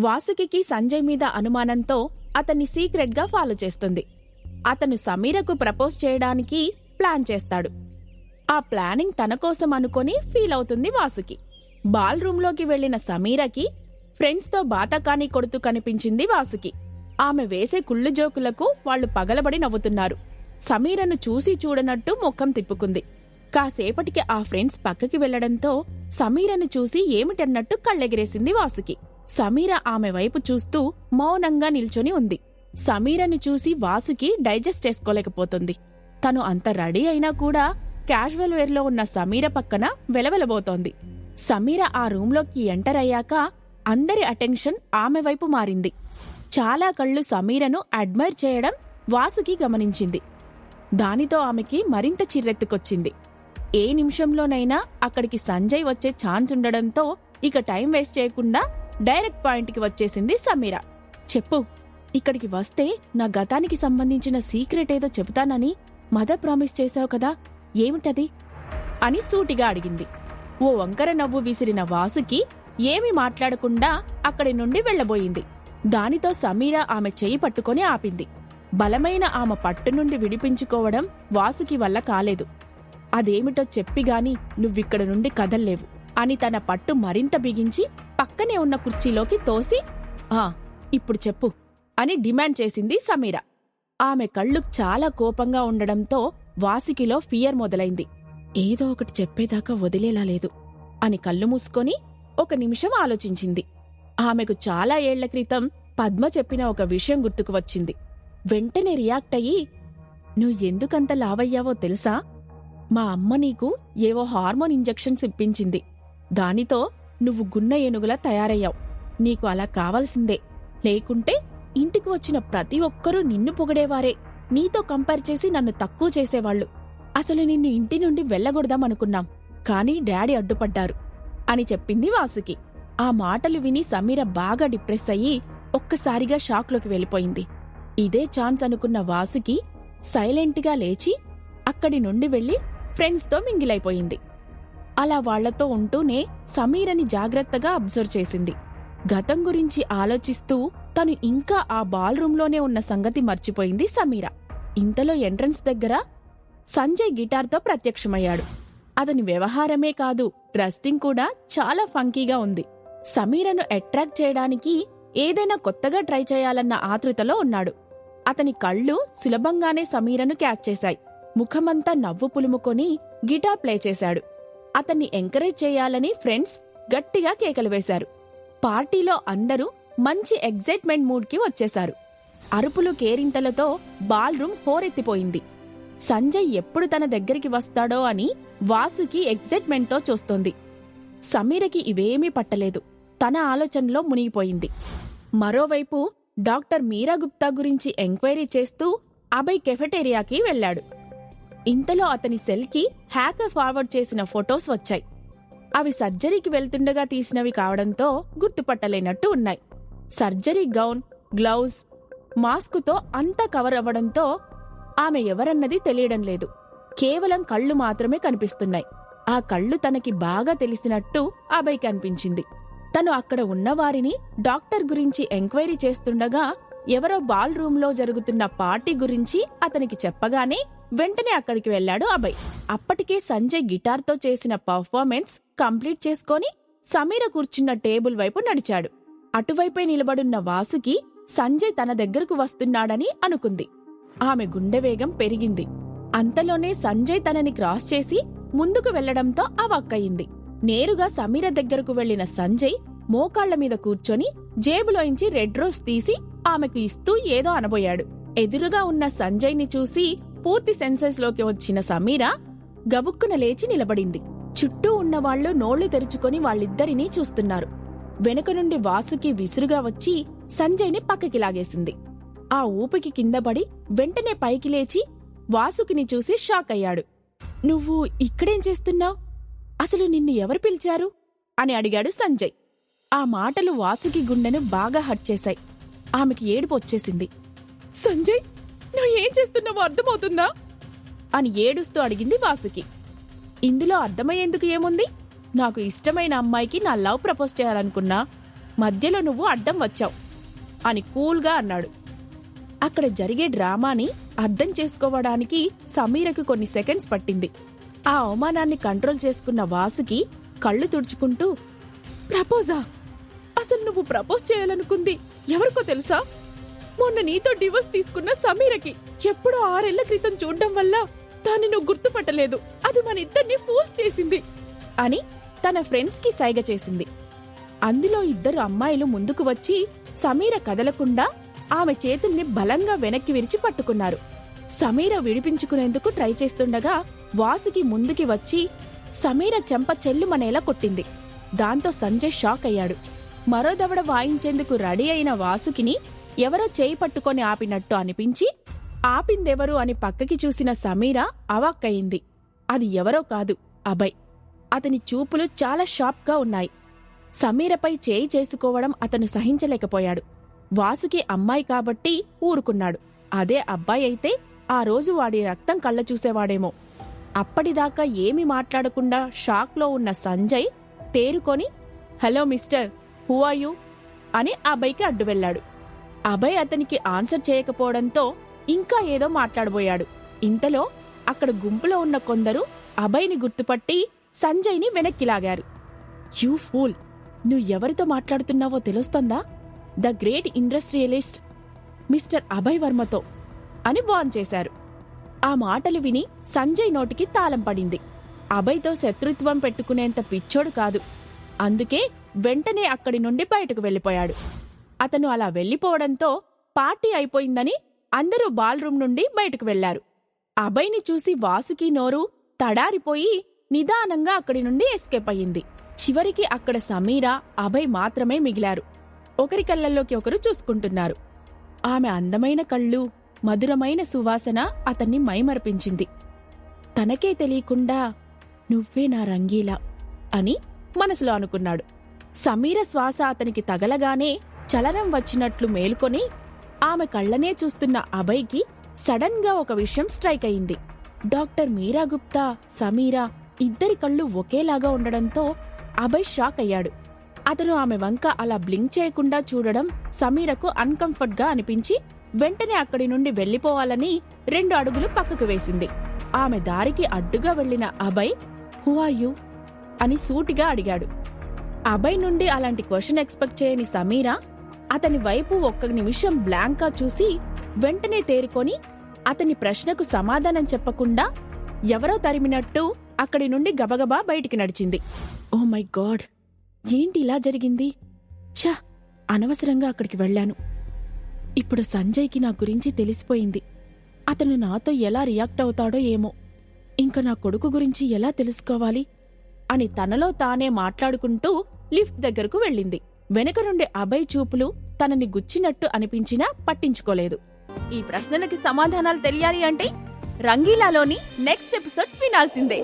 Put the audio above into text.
వాసుకి సంజయ్ మీద అనుమానంతో అతన్ని సీక్రెట్గా ఫాలో చేస్తుంది. అతను సమీరకు ప్రపోజ్ చేయడానికి ప్లాన్ చేస్తాడు. ఆ ప్లానింగ్ తన కోసం అనుకొని ఫీల్ అవుతుంది వాసుకి. బాల్ రూంలోకి వెళ్ళిన సమీరకి ఫ్రెండ్స్తో బాతకాని కొడుతూ కనిపించింది వాసుకి. ఆమె వేసే కుళ్ళు జోకులకు వాళ్ళు పగలబడి నవ్వుతున్నారు. సమీరను చూసి చూడనట్టు ముఖం తిప్పుకుంది. కాసేపటికి ఆ ఫ్రెండ్స్ పక్కకి వెళ్ళడంతో సమీరను చూసి ఏమిటన్నట్టు కళ్ళెగిరేసింది వాసుకి. సమీర ఆమె వైపు చూస్తూ మౌనంగా నిల్చొని ఉంది. సమీరని చూసి వాసుకి డైజెస్ట్ చేసుకోలేకపోతుంది. తను అంత రెడీ అయినా కూడా క్యాజువల్ వేర్లో ఉన్న సమీర పక్కన వెలవెలబోతోంది. సమీర ఆ రూంలోకి ఎంటర్ అయ్యాక అందరి అటెన్షన్ ఆమె వైపు మారింది. చాలా కళ్ళు సమీరను అడ్మైర్ చేయడం వాసుకి గమనించింది. దానితో ఆమెకి మరింత చిర్రెత్తుకొచ్చింది. ఏ నిమిషంలోనైనా అక్కడికి సంజయ్ వచ్చే ఛాన్స్ ఉండడంతో ఇక టైం వేస్ట్ చేయకుండా డైరెక్ట్ పాయింట్కి వచ్చేసింది సమీర. చెప్పు ఇక్కడికి వస్తే నా గతానికి సంబంధించిన సీక్రెట్ ఏదో చెబుతానని మదర్ ప్రామిస్ చేశావు కదా ఏమిటది? అని సూటిగా అడిగింది. ఓ వంకర నవ్వు విసిరిన వాసుకి ఏమీ మాట్లాడకుండా అక్కడి నుండి వెళ్ళబోయింది దానితో సమీర ఆమె చేయి పట్టుకొని ఆపింది. బలమైన ఆమె పట్టు నుండి విడిపించుకోవడం వాసుకి వల్ల కాలేదు. అదేమిటో చెప్పిగాని నువ్విక్కడ నుండి కదల్లేవు అని తన పట్టు మరింత బిగించి పక్కనే ఉన్న కుర్చీలోకి తోసి ఆ ఇప్పుడు చెప్పు అని డిమాండ్ చేసింది సమీర. ఆమె కళ్ళు చాలా కోపంగా ఉండడంతో వాసికిలో ఫియర్ మొదలైంది. ఏదో ఒకటి చెప్పేదాకా వదిలేలా లేదు అని కళ్ళు మూసుకొని ఒక నిమిషం ఆలోచించింది. ఆమెకు చాలా ఏళ్ళ క్రితం పద్మ చెప్పిన ఒక విషయం గుర్తుకు వచ్చింది. వెంటనే రియాక్ట్ అయ్యి నువ్వు ఎందుకంత లావయ్యావో తెలుసా? మా అమ్మ నీకు ఏవో హార్మోన్ ఇంజెక్షన్స్ ఇప్పించింది. దానితో నువ్వు గున్న ఏనుగులా తయారయ్యావు. నీకు అలా కావాల్సిందే. లేకుంటే ఇంటికి వచ్చిన ప్రతి ఒక్కరూ నిన్ను పొగడేవారే. నీతో కంపేర్ చేసి నన్ను తక్కువ చేసేవాళ్ళు అసలు నిన్ను ఇంటి నుండి వెళ్ళగొడదామనుకున్నాం. కానీ డాడీ అడ్డుపడ్డారు. అని చెప్పింది వాసుకి. ఆ మాటలు విని సమీర బాగా డిప్రెస్ అయ్యి ఒక్కసారిగా షాక్లోకి వెళ్ళిపోయింది. ఇదే ఛాన్స్ అనుకున్న వాసుకి సైలెంట్గా లేచి అక్కడి నుండి వెళ్ళి ఫ్రెండ్స్తో మింగిలైపోయింది. అలా వాళ్ళతో ఉంటూనే సమీరని జాగ్రత్తగా అబ్జర్వ్ చేసింది. గతం గురించి ఆలోచిస్తూ తను ఇంకా ఆ బాల్ రూంలోనే ఉన్న సంగతి మర్చిపోయింది సమీర. ఇంతలో ఎంట్రన్స్ దగ్గర సంజయ్ గిటార్తో ప్రత్యక్షమయ్యాడు. అతని వ్యవహారమే కాదు డ్రెస్సింగ్ కూడా చాలా ఫంకీగా ఉంది. సమీరను అట్రాక్ట్ చేయడానికి ఏదైనా కొత్తగా ట్రై చేయాలన్న ఆతృతలో ఉన్నాడు. అతని కళ్ళు సులభంగానే సమీరను క్యాచ్ చేశాయి. ముఖమంతా నవ్వు పులుముకొని గిటార్ ప్లే చేశాడు. అతన్ని ఎంకరేజ్ చేయాలని ఫ్రెండ్స్ గట్టిగా కేకలు వేశారు. పార్టీలో అందరూ మంచి ఎగ్జైట్మెంట్ మూడ్కి వచ్చేశారు. అరుపులు కేరింతలతో బాల్ రూమ్ హోరెత్తిపోయింది. సంజయ్ ఎప్పుడు తన దగ్గరికి వస్తాడో అని వాసుకి ఎగ్జైట్మెంట్తో చూస్తోంది. సమీరకి ఇవేమీ పట్టలేదు. తన ఆలోచనలో మునిగిపోయింది. మరోవైపు డాక్టర్ మీరా గుప్తా గురించి ఎంక్వైరీ చేస్తూ అభయ్ కెఫెటేరియాకి వెళ్ళాడు. ఇంతలో అతని సెల్కి హ్యాకర్ ఫార్వర్డ్ చేసిన ఫొటోస్ వచ్చాయి. అవి సర్జరీకి వెళ్తుండగా తీసినవి కావడంతో గుర్తుపట్టలేనట్టు ఉన్నాయి. సర్జరీ గౌన్ గ్లౌజ్ మాస్కుతో అంతా కవర్ అవ్వడంతో ఆమె ఎవరన్నది తెలియడం లేదు. కేవలం కళ్ళు మాత్రమే కనిపిస్తున్నాయి. ఆ కళ్ళు తనకి బాగా తెలిసినట్టు అభయ్కి అనిపించింది. తను అక్కడ ఉన్నవారిని డాక్టర్ గురించి ఎంక్వైరీ చేస్తుండగా ఎవరో బాల్ రూంలో జరుగుతున్న పార్టీ గురించి అతనికి చెప్పగానే వెంటనే అక్కడికి వెళ్ళాడు అభయ్. అప్పటికే సంజయ్ గిటార్తో చేసిన పర్ఫార్మెన్స్ కంప్లీట్ చేసుకొని సమీర కూర్చున్న టేబుల్ వైపు నడిచాడు. అటువైపే నిలబడున్న వాసుకి సంజయ్ తన దగ్గరకు వస్తున్నాడని అనుకుంది. ఆమె గుండె వేగం పెరిగింది. అంతలోనే సంజయ్ తనని క్రాస్ చేసి ముందుకు వెళ్ళడంతో అవాక్కయింది. నేరుగా సమీర దగ్గరకు వెళ్ళిన సంజయ్ మోకాళ్ళ మీద కూర్చొని జేబులోంచి రెడ్ రోజ్ తీసి ఆమెకు ఇస్తూ ఏదో అనబోయాడు. ఎదురుగా ఉన్న సంజయ్ని చూసి పూర్తి సెన్సెస్లోకి వచ్చిన సమీరా గబుక్కున లేచి నిలబడింది. చుట్టూ ఉన్నవాళ్ళు నోళ్ళు తెరుచుకొని వాళ్ళిద్దరినీ చూస్తున్నారు. వెనుక నుండి వాసుకి విసురుగా వచ్చి సంజయ్ని పక్కకి లాగేసింది. ఆ ఊపికి కిందపడి వెంటనే పైకి లేచి వాసుకిని చూసి షాక్ అయ్యాడు. నువ్వు ఇక్కడేం చేస్తున్నావు? అసలు నిన్ను ఎవరు పిలిచారు? అని అడిగాడు సంజయ్. ఆ మాటలు వాసుకి గుండెను బాగా హట్ చేశాయి. ఆమెకి ఏడుపు వచ్చేసింది. సంజయ్ నువ్వు ఏం చేస్తున్నావో అర్థమవుతుందా? అని ఏడుస్తూ అడిగింది వాసుకి. ఇందులో అర్థమయ్యేందుకు ఏముంది? నాకు ఇష్టమైన అమ్మాయికి నా లవ్ ప్రపోజ్ చేయాలనుకున్నా మధ్యలో నువ్వు అడ్డం వచ్చావు అని కూల్గా అన్నాడు. అక్కడ జరిగే డ్రామాని అర్థం చేసుకోవడానికి సమీరకు కొన్ని సెకండ్స్ పట్టింది. ఆ అవమానాన్ని కంట్రోల్ చేసుకున్న వాసుకి కళ్ళు తుడుచుకుంటూ ప్రపోజా అసలు నువ్వు ప్రపోజ్ చేయాలనుకుంది ఎవరికో తెలుసా? మొన్న నీతో డివోర్స్ తీసుకున్న సమీరకి ఎప్పుడో ఆరేళ్ళ క్రితం చూడడం వల్ల తాను నువ్వు గుర్తుపట్టలేదు. అది మన ఇద్దరిని ఫోర్స్ చేసింది. అని తన ఫ్రెండ్స్కి సైగ చేసింది. అందులో ఇద్దరు అమ్మాయిలు ముందుకు వచ్చి సమీర కదలకుండా ఆమె చేతుల్ని బలంగా వెనక్కి విరిచి పట్టుకున్నారు. సమీర విడిపించుకునేందుకు ట్రై చేస్తుండగా వాసుకి ముందుకి వచ్చి సమీర చెంప చెల్లుమనేలా కొట్టింది. దాంతో సంజయ్ షాక్ అయ్యాడు. మరో దవడ వాయించేందుకు రెడీ అయిన వాసుకిని ఎవరో చేయి పట్టుకొని ఆపినట్టు అనిపించి ఆపిందెవరు అని పక్కకి చూసిన సమీర అవాక్కయింది. అది ఎవరో కాదు అభయ్. అతని చూపులు చాలా షార్ప్గా ఉన్నాయి. సమీరపై చేయి చేసుకోవడం అతను సహించలేకపోయాడు. వాసుకి అమ్మాయి కాబట్టి ఊరుకున్నాడు. అదే అబ్బాయి అయితే ఆ రోజు వాడి రక్తం కళ్ళ చూసేవాడేమో. అప్పటిదాకా ఏమీ మాట్లాడకుండా షాక్లో ఉన్న సంజయ్ తేరుకొని hello mister who are you? అని అభయ్కి అడ్డు వెళ్ళాడు అభయ్ అతనికి ఆన్సర్ చేయకపోవడంతో ఇంకా ఏదో మాట్లాడబోయాడు. ఇంతలో అక్కడ గుంపులో ఉన్న కొందరు అభయ్ని గుర్తుపట్టి సంజయ్ని వెనక్కి లాగారు. You fool! నువ్వు ఎవరితో మాట్లాడుతున్నావో తెలుస్తోందా? The great industrialist mister Abhay వర్మతో అని వాన్ చేశారు. ఆ మాటలు విని సంజయ్ నోటికి తాళం పడింది. అభయ్తో శత్రుత్వం పెట్టుకునేంత పిచ్చోడు కాదు. అందుకే వెంటనే అక్కడి నుండి బయటకు వెళ్ళిపోయాడు. అతను అలా వెళ్ళిపోవడంతో పార్టీ అయిపోయిందని అందరూ బాల్రూమ్ నుండి బయటకు వెళ్ళారు అభయ్ని చూసి వాసుకి నోరు తడారిపోయి నిదానంగా అక్కడి నుండి ఎస్కేప్ అయ్యింది. చివరికి అక్కడ సమీర అభయ్ మాత్రమే మిగిలారు. ఒకరి కళ్ళల్లోకి ఒకరు చూసుకుంటున్నారు. ఆమె అందమైన కళ్ళు మధురమైన సువాసన అతన్ని మైమరపించింది. తనకే తెలియకుండా నువ్వే నా రంగీలా అని మనసులో అనుకున్నాడు. సమీర శ్వాస అతనికి తగలగానే చలనం వచ్చినట్లు మేల్కొని ఆమె కళ్ళనే చూస్తున్న అభయ్కి సడన్గా ఒక విషయం స్ట్రైక్ అయింది. డాక్టర్ మీరా గుప్తా సమీరా ఇద్దరి కళ్ళు ఒకేలాగా ఉండడంతో అభయ్ షాక్ అయ్యాడు. అతను ఆమె వంక అలా బ్లింక్ చేయకుండా చూడడం సమీరకు అన్కంఫర్ట్గా అనిపించి వెంటనే అక్కడి నుండి వెళ్ళిపోవాలని రెండు అడుగులు పక్కకు వేసింది. ఆమె దారికి అడ్డుగా వెళ్ళిన అభయ్ హూ ఆర్ యూ? అని సూటిగా అడిగాడు. అభయ్ నుండి అలాంటి క్వశ్చన్ ఎక్స్పెక్ట్ చేయని సమీరా అతని వైపు ఒక్క నిమిషం బ్లాంకా చూసి వెంటనే తేరుకొని అతని ప్రశ్నకు సమాధానం చెప్పకుండా ఎవరో తరిమినట్టు అక్కడి నుండి గబగబా బయటికి నడిచింది. Oh my god! ఏంటి ఇలా జరిగింది? ఛ! అనవసరంగా అక్కడికి వెళ్ళాను. ఇప్పుడు సంజయ్కి నా గురించి తెలిసిపోయింది. అతను నాతో ఎలా రియాక్ట్ అవుతాడో ఏమో. ఇంకా నా కొడుకు గురించి ఎలా తెలుసుకోవాలి? అని తనలో తానే మాట్లాడుకుంటూ లిఫ్ట్ దగ్గరకు వెళ్ళింది. వెనక నుండి అభయ్ చూపులు తనని గుచ్చినట్టు అనిపించినా పట్టించుకోలేదు. ఈ ప్రశ్నలకి సమాధానాలు తెలియాలి అంటే రంగీలాలోని నెక్స్ట్ ఎపిసోడ్ వినాల్సిందే.